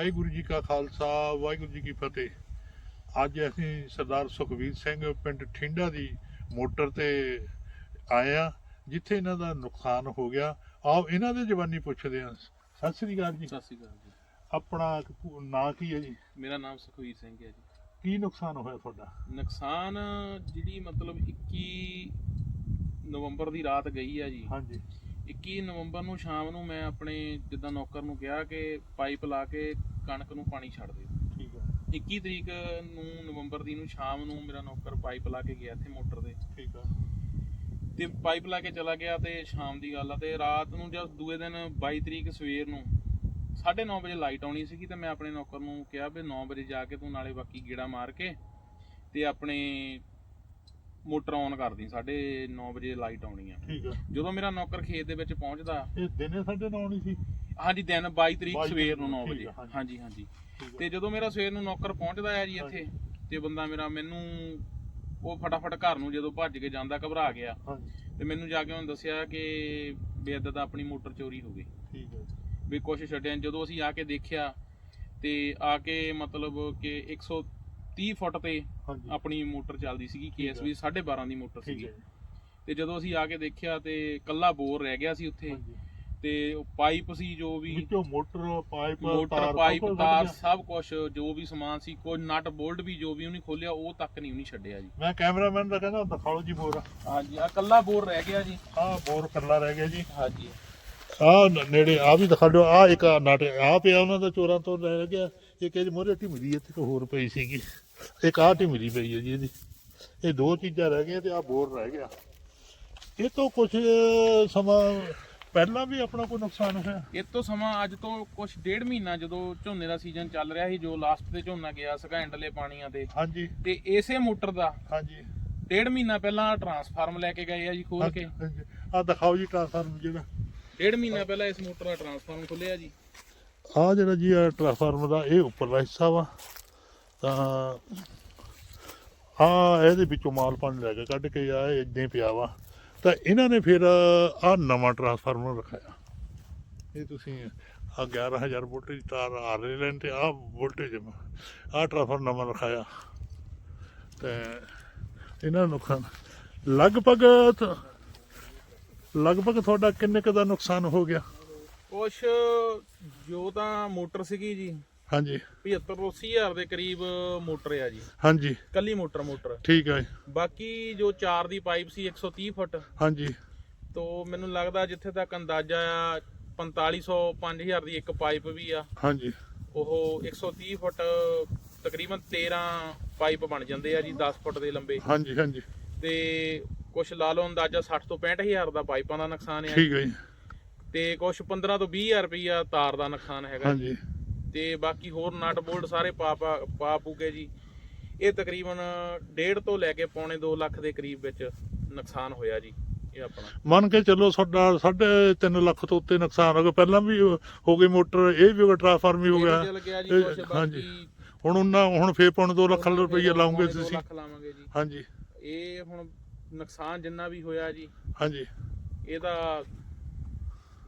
ਵਾਹਿਗੁਰੂ ਜੀ ਕਾ ਖਾਲਸਾ ਵਾਹਿਗੁਰੂ ਜੀ ਕੀ ਫਤਿਹ। ਅੱਜ ਅਸੀਂ ਸਰਦਾਰ ਸੁਖਵੀਰ ਸਿੰਘ ਪਿੰਡ ਠਿੰਡਾ ਦੀ ਮੋਟਰ ਤੇ ਆਏ ਆ ਜਿੱਥੇ ਇਹਨਾਂ ਦਾ ਨੁਕਸਾਨ ਹੋ ਗਿਆ। ਆਓ ਇਹਨਾਂ ਦੇ ਜਵਾਨੀ ਪੁੱਛਦੇ ਆ ਸਤਿ ਸ੍ਰੀ ਅਕਾਲ ਜੀ। ਸਤਿ ਸ਼੍ਰੀ ਅਕਾਲ ਜੀ। ਆਪਣਾ ਨਾਂ ਕੀ ਹੈ ਜੀ? ਮੇਰਾ ਨਾਮ ਸੁਖਵੀਰ ਸਿੰਘ ਹੈ ਜੀ। ਕੀ ਨੁਕਸਾਨ ਹੋਇਆ ਤੁਹਾਡਾ? ਨੁਕਸਾਨ ਜਿਹੜੀ ਮਤਲਬ 21 ਨਵੰਬਰ ਦੀ ਰਾਤ ਗਈ ਆ ਜੀ। ਹਾਂਜੀ। 21 ਨਵੰਬਰ ਨੂੰ ਸ਼ਾਮ ਨੂੰ ਮੈਂ ਆਪਣੇ ਜਿੱਦਾਂ ਨੌਕਰ ਨੂੰ ਕਿਹਾ ਕਿ ਪਾਈਪ ਲਾ ਕੇ ਕਣਕ ਨੂੰ ਪਾਣੀ ਛੱਡ ਦਿਓ। ਠੀਕ ਹੈ। 21 ਤਰੀਕ ਨੂੰ ਨਵੰਬਰ ਦੀ ਨੂੰ ਸ਼ਾਮ ਨੂੰ ਮੇਰਾ ਨੌਕਰ ਪਾਈਪ ਲਾ ਕੇ ਗਿਆ ਇੱਥੇ ਮੋਟਰ ਦੇ ਠੀਕ ਤੇ ਪਾਈਪ ਲਾ ਕੇ ਚਲਾ ਗਿਆ ਤੇ ਸ਼ਾਮ ਦੀ ਗੱਲ ਆ ਤੇ ਰਾਤ ਨੂੰ ਜਦ ਦੂਏ ਦਿਨ 22 ਤਰੀਕ ਸਵੇਰ ਨੂੰ 9:30 ਵਜੇ ਲਾਈਟ ਆਉਣੀ ਸੀਗੀ ਤੇ ਮੈਂ ਆਪਣੇ ਨੌਕਰ ਨੂੰ ਕਿਹਾ ਵੀ 9 ਵਜੇ ਜਾ ਕੇ ਤੂੰ ਨਾਲੇ ਬਾਕੀ ਗੇੜਾ ਮਾਰ ਕੇ ਤੇ ਆਪਣੇ ਮੋਟਰ ਔਨ ਕਰਦੀ 9:30 ਵਜੇ ਲਾਈਟ ਆਉਣੀ ਆ। ਠੀਕ ਹੈ। ਜਦੋਂ ਮੇਰਾ ਨੌਕਰ ਖੇਤ ਦੇ ਵਿੱਚ ਪਹੁੰਚਦਾ ਇਹ ਦਿਨੇ ਸਾਡੇ ਨਾਲ ਆਉਣੀ ਸੀ? ਹਾਂਜੀ ਦਿਨ 22 ਤਰੀਕ 22 ਸਵੇਰ ਨੂੰ 9 ਠੀਕ ਵਜੇ। ਆ, ਹਾਂਜੀ। ਹਾਂਜੀ ਠੀਕ ਤੇ ਹੈ ਜਦੋਂ ਮੇਰਾ ਸਵੇਰ ਨੂੰ ਨੌਕਰ ਪਹੁੰਚਦਾ ਆ ਜੀ ਇੱਥੇ ਤੇ ਬੰਦਾ ਮੇਰਾ ਮੈਨੂੰ ਉਹ ਫਟਾਫਟ ਘਰ ਨੂੰ ਜਦੋਂ ਭੱਜ ਕੇ ਜਾਂਦਾ ਘਬਰਾ ਗਿਆ। ਹਾਂਜੀ। ਤੇ ਮੈਨੂੰ ਜਾ ਕੇ ਉਹਨੇ ਦੱਸਿਆ ਕਿ ਬੇਅਦਤ ਦਾ ਆਪਣੀ ਮੋਟਰ ਚੋਰੀ ਹੋ ਗਈ। ਠੀਕ ਹੈ ਵੀ ਕੁਛ ਛੱਡਿਆ ਨੀ। ਜਦੋਂ ਅਸੀਂ ਆ ਕੇ ਦੇਖਿਆ ਤੇ ਆ ਕੇ ਮਤਲਬ ਕਿ 130 ਫੁੱਟ ਤੇ ਹਾਂਜੀ। ਆਪਣੀ ਮੋਟਰ ਚੱਲਦੀ ਸੀਗੀ ਹੈ। KSB 12.5 ਦੀ ਮੋਟਰ ਠੀਕ ਸੀਗੀ। ਹੈ ਤੇ ਜਦੋਂ ਅਸੀਂ ਆ ਕੇ ਦੇਖਿਆ ਤੇ ਕੱਲਾ ਬੋਰ ਰਹਿ ਗਿਆ ਸੀ ਉੱਥੇ। ਹਾਂਜੀ। ਤੇ ਉਹ ਪਾਈਪ ਸੀ ਜੋ ਵੀ ਵਿੱਚੋਂ ਮੋਟਰ ਪਾਈਪ ਮੋਟਰ ਪਾਈਪ ਤਾਰ। ਸਭ ਕੁਝ ਜੋ ਵੀ ਸਮਾਨ ਸੀ ਕੋਈ ਨਟ ਬੋਲਟ ਵੀ ਜੋ ਵੀ ਉਹਨੇ ਖੋਲਿਆ ਉਹ ਤੱਕ ਨਹੀਂ ਉਹਨੇ ਛੱਡਿਆ ਜੀ। ਮੈਂ ਕੈਮਰਾਮੈਨ ਦਾ ਕਹਿੰਦਾ ਦਿਖਾਓ ਜੀ ਬੋਰ ਹਾਂਜੀ ਆ ਕੱਲਾ ਬੋਰ ਰਹਿ ਗਿਆ ਜੀ। ਆਹ ਬੋਰ ਕੱਲਾ ਰਹਿ ਗਿਆ ਜੀ। ਹਾਂਜੀ। ਆਹ ਨੇੜੇ ਆ ਵੀ ਦਿਖਾ ਦਿਓ ਆ ਇੱਕ ਨਾਟ ਆ ਪਿਆ ਉਹਨਾਂ ਦਾ ਚੋਰਾਂ ਤੋਂ ਲੈ ਗਿਆ। ਇੱਕ ਇਹ ਮੋਰੇ ਢਿਮਰੀ ਇੱਥੇ ਇੱਕ ਹੋਰ ਪਈ ਸੀਗੀ। ਇੱਕ ਆ ਢਿਮਰੀ ਪਈ ਹੈ ਜੀ ਇਹਦੀ। ਇਹ ਦੋ ਚੀਜ਼ਾਂ ਰਹਿ ਗਈਆਂ ਤੇ ਆ ਬੋਰ ਰਹਿ ਗਿਆ। ਇਹ ਤੋਂ ਕੁਝ ਸਮਾਂ ਪਹਿਲਾਂ ਵੀ ਆਪਣਾ ਕੋਈ ਨੁਕਸਾਨ ਹੋਇਆ? ਇਹ ਤੋਂ ਸਮਾਂ ਅੱਜ ਤੋਂ ਕੁਝ ਡੇਢ ਮਹੀਨਾ ਜਦੋਂ ਝੋਨੇ ਦਾ ਸੀਜ਼ਨ ਚੱਲ ਰਿਹਾ ਸੀ ਜੋ ਲਾਸਟ ਤੇ ਝੋਨਾ ਗਿਆ ਸੀਗਾ ਐਂਡਲੇ ਪਾਣੀਆਂ ਤੇ। ਹਾਂਜੀ। ਤੇ ਇਸੇ ਮੋਟਰ ਦਾ ਹਾਂਜੀ। ਡੇਢ ਮਹੀਨਾ ਪਹਿਲਾਂ ਟਰਾਂਸਫਾਰਮ ਲੈ ਕੇ ਗਏ ਆ ਜੀ ਖੋਲ ਕੇ। ਆ ਦਿਖਾਓ ਜੀ ਟ੍ਰਾਂਸਫਾਰਮਰ ਜਿਹੜਾ। ਡੇਢ ਮਹੀਨਾ ਪਹਿਲਾਂ ਇਸ ਮੋਟਰ ਦਾ ਟਰਾਂਸਫਾਰਮ ਖੁੱਲਿਆ ਜੀ। ਆ ਜਿਹੜਾ ਜੀ ਆ ਟ੍ਰਾਂਸਫਾਰਮਰ ਦਾ ਇਹ ਉੱਪਰਲਾ ਹਿੱਸਾ ਵਾ। ਤਾਂ ਆ ਇਹਦੇ ਵਿੱਚੋਂ ਮਾਲ ਪਾਣੀ ਲੈ ਕੇ ਕੱਢ ਕੇ ਆ ਇਦਾਂ ਪਿਆ ਵਾ। ਤਾਂ ਇਹਨਾਂ ਨੇ ਫਿਰ ਆ ਨਵਾਂ ਟਰਾਂਸਫਾਰਮਰ ਰਖਾਇਆ। ਇਹ ਤੁਸੀਂ ਆ 11000 ਵੋਲਟ ਦੀ ਤਾਰ ਆ ਰਹੇ ਲੈਣ ਤੇ ਆ ਵੋਲਟੇਜ ਆ ਟ੍ਰਾਂਸਫਾਰਮਰ ਨਵਾਂ ਰਖਾਇਆ। ਤੇ ਇਹਨਾਂ ਦਾ ਨੁਕਸਾਨ, ਲਗਭਗ ਲਗਭਗ ਤੁਹਾਡਾ ਕਿੰਨੇ ਕੁ ਦਾ ਨੁਕਸਾਨ ਹੋ ਗਿਆ? ਕੁਛ, ਜੋ ਤਾਂ ਮੋਟਰ ਸੀਗੀ ਜੀ ਹਾਂਜੀ। 75 ਤੋਂ 80 ਹਜ਼ਾਰ ਦੇ ਕਰੀਬ ਮੋਟਰ ਆ ਜੀ। ਹਾਂਜੀ। ਕੱਲੀ ਮੋਟਰ ਮੋਟਰ। ਠੀਕ ਹੈ ਬਾਕੀ ਜੋ 4 ਦੀ ਪਾਈਪ ਸੀ 130 ਫੁੱਟ। ਹਾਂਜੀ। ਤੋਂ ਮੈਨੂੰ ਲੱਗਦਾ ਜਿੱਥੇ ਤੱਕ ਅੰਦਾਜ਼ਾ ਆ 4500 5000 ਦੀ ਇੱਕ ਪਾਈਪ ਵੀ ਆ। ਹਾਂਜੀ। ਉਹ 130 ਫੁੱਟ ਤਕਰੀਬਨ 13 ਪਾਈਪ ਬਣ ਜਾਂਦੇ ਆ ਜੀ 10 ਫੁੱਟ ਦੇ ਲੰਬੇ। ਹਾਂਜੀ ਹਾਂਜੀ। ਤੇ ਕੁਛ ਲਾ ਲਓ ਅੰਦਾਜ਼ਾ 60 ਤੋਂ 65000 ਦਾ ਪਾਈਪਾਂ ਦਾ ਨੁਕਸਾਨ ਆ ਠੀਕ ਹੈ ਜੀ। ਤੇ ਕੁਛ 15 ਤੋਂ 20000 ਰੁਪਈਆ ਤਾਰ ਦਾ ਨੁਕਸਾਨ ਹੈਗਾ ਹਾਂਜੀ। ਤੇ ਬਾਕੀ ਹੋਰ ਨਟ ਬੋਲਟ ਸਾਰੇ ਪਾ ਪਾ ਪੂਕੇ ਜੀ। ਇਹ ਤਕਰੀਬਨ 1.5 ਤੋਂ ਲੈ ਕੇ ਪੌਣੇ 2 ਲੱਖ ਦੇ ਕਰੀਬ ਵਿੱਚ ਨੁਕਸਾਨ ਹੋਇਆ ਜੀ ਇਹ ਆਪਣਾ। ਮੰਨ ਕੇ ਚੱਲੋ ਤੁਹਾਡਾ 3.5 ਲੱਖ ਤੋਂ ਉੱਤੇ ਨੁਕਸਾਨ ਹੋ ਗਿਆ। ਪਹਿਲਾਂ ਵੀ ਹੋ ਗਈ ਮੋਟਰ ਇਹ ਵੀ ਹੋ ਗਿਆ। ਟ੍ਰਾਂਸਫਾਰਮ ਵੀ ਹੋ ਗਿਆ ਹਾਂਜੀ। ਹੁਣ ਉਹਨਾਂ ਹੁਣ ਫੇਰ ਪੌਣੇ 2 ਲੱਖ ਰੁਪਏ ਲਾਉਂਗੇ ਤੁਸੀਂ। ਲੱਖ ਲਾਵਾਂਗੇ ਜੀ। ਹਾਂਜੀ। ਇਹ ਹੁਣ ਨੁਕਸਾਨ ਜਿੰਨਾ ਵੀ ਹੋਇਆ ਜੀ ਹਾਂਜੀ। ਇਹਦਾ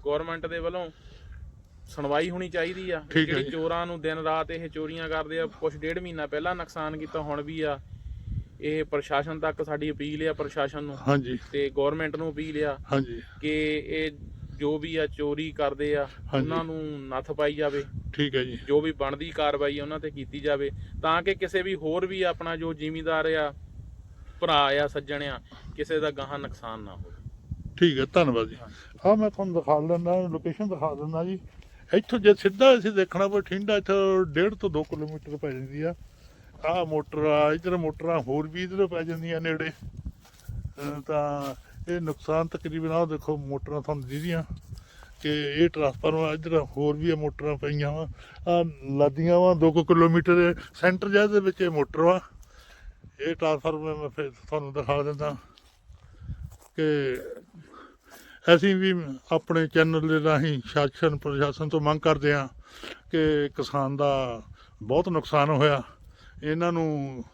ਗਵਰਨਮੈਂਟ ਦੇ ਵੱਲੋਂ ਸੁਣਵਾਈ ਹੋਣੀ ਚਾਹੀਦੀ ਆ। ਠੀਕ ਹੈ ਜਿਹੜੇ ਜੀ। ਚੋਰਾਂ ਨੂੰ ਦਿਨ ਰਾਤ ਇਹ ਚੋਰੀਆਂ ਕਰਦੇ ਆ ਕੁਝ ਡੇਢ ਮਹੀਨਾ ਪਹਿਲਾਂ ਨੁਕਸਾਨ ਕੀਤਾ ਹੁਣ ਵੀ ਆ। ਇਹ ਪ੍ਰਸ਼ਾਸਨ ਤੱਕ ਸਾਡੀ ਅਪੀਲ ਆ ਪ੍ਰਸ਼ਾਸਨ ਨੂੰ। ਹਾਂਜੀ। ਤੇ ਗਵਰਨਮੈਂਟ ਨੂੰ ਅਪੀਲ ਆ ਹਾਂਜੀ। ਕਿ ਇਹ ਜੋ ਵੀ ਆ ਚੋਰੀ ਕਰਦੇ ਆ ਹਾਂਜੀ। ਉਹਨਾਂ ਨੂੰ ਨੱਥ ਪਾਈ ਜਾਵੇ। ਠੀਕ ਹੈ ਜੀ। ਜੋ ਵੀ ਬਣਦੀ ਕਾਰਵਾਈ ਆ ਉਹਨਾਂ ਤੇ ਕੀਤੀ ਜਾਵੇ। ਤਾਂ ਕਿ ਕਿਸੇ ਵੀ ਹੋਰ ਵੀ ਆਪਣਾ ਜੋ ਜ਼ਿਮੀਂਦਾਰ ਆ ਭਰਾ ਆ ਸੱਜਣ ਆ ਕਿਸੇ ਦਾ ਗਾਹਾਂ ਨੁਕਸਾਨ ਨਾ ਹੋਵੇ। ਠੀਕ ਹੈ ਧੰਨਵਾਦ ਜੀ। ਆ ਮੈਂ ਤੁਹਾਨੂੰ ਦਿਖਾ ਦਿੰਦਾ ਲੋਕੇਸ਼ਨ ਦਿਖਾ ਦਿੰਦਾ ਜੀ। ਇੱਥੋਂ ਜੇ ਸਿੱਧਾ ਅਸੀਂ ਦੇਖਣਾ ਪਵੇ ਠਿੰਡਾ ਇੱਥੋਂ 1.5 ਤੋਂ 2 ਕਿਲੋਮੀਟਰ ਪੈ ਜਾਂਦੀ ਆ। ਆ ਮੋਟਰ ਆ, ਇਧਰ ਮੋਟਰਾਂ ਹੋਰ ਵੀ ਇਧਰ ਪੈ ਜਾਂਦੀਆਂ ਨੇੜੇ। ਤਾਂ ਇਹ ਨੁਕਸਾਨ ਤਕਰੀਬਨ ਆ ਦੇਖੋ ਮੋਟਰਾਂ ਤੁਹਾਨੂੰ ਦੀਦੀਆਂ ਕਿ ਇਹ ਟਰਾਂਸਫਾਰਮਰ ਇਧਰ ਹੋਰ ਵੀ ਇਹ ਮੋਟਰਾਂ ਪਈਆਂ ਵਾ। ਆ ਲੱਦੀਆਂ ਵਾ 2 ਕਿਲੋਮੀਟਰ ਸੈਂਟਰ ਜਿਹਾ ਦੇ ਵਿੱਚ ਇਹ ਮੋਟਰ ਵਾ। ਇਹ ਟਰਾਂਸਫਾਰਮਰ ਮੈਂ ਫਿਰ ਤੁਹਾਨੂੰ ਦਿਖਾ ਦਿੰਦਾ ਕਿ ਅਸੀਂ ਵੀ ਆਪਣੇ ਚੈਨਲ ਦੇ ਰਾਹੀਂ ਸ਼ਾਸਨ, ਪ੍ਰਸ਼ਾਸਨ ਤੋਂ ਮੰਗ ਕਰਦੇ ਹਾਂ ਕਿ ਕਿਸਾਨ ਦਾ ਬਹੁਤ ਨੁਕਸਾਨ ਹੋਇਆ। ਇਹਨਾਂ ਨੂੰ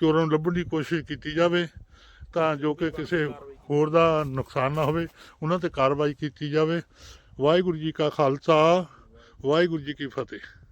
ਚੋਰਾਂ ਨੂੰ ਲੱਭਣ ਦੀ ਕੋਸ਼ਿਸ਼ ਕੀਤੀ ਜਾਵੇ ਤਾਂ ਜੋ ਕਿ ਕਿਸੇ ਹੋਰ ਦਾ ਨੁਕਸਾਨ ਨਾ ਹੋਵੇ। ਉਹਨਾਂ ਤੇ ਕਾਰਵਾਈ ਕੀਤੀ ਜਾਵੇ। ਵਾਹਿਗੁਰੂ ਜੀ ਕਾ ਖਾਲਸਾ, ਵਾਹਿਗੁਰੂ ਜੀ ਕੀ ਫਤਿਹ।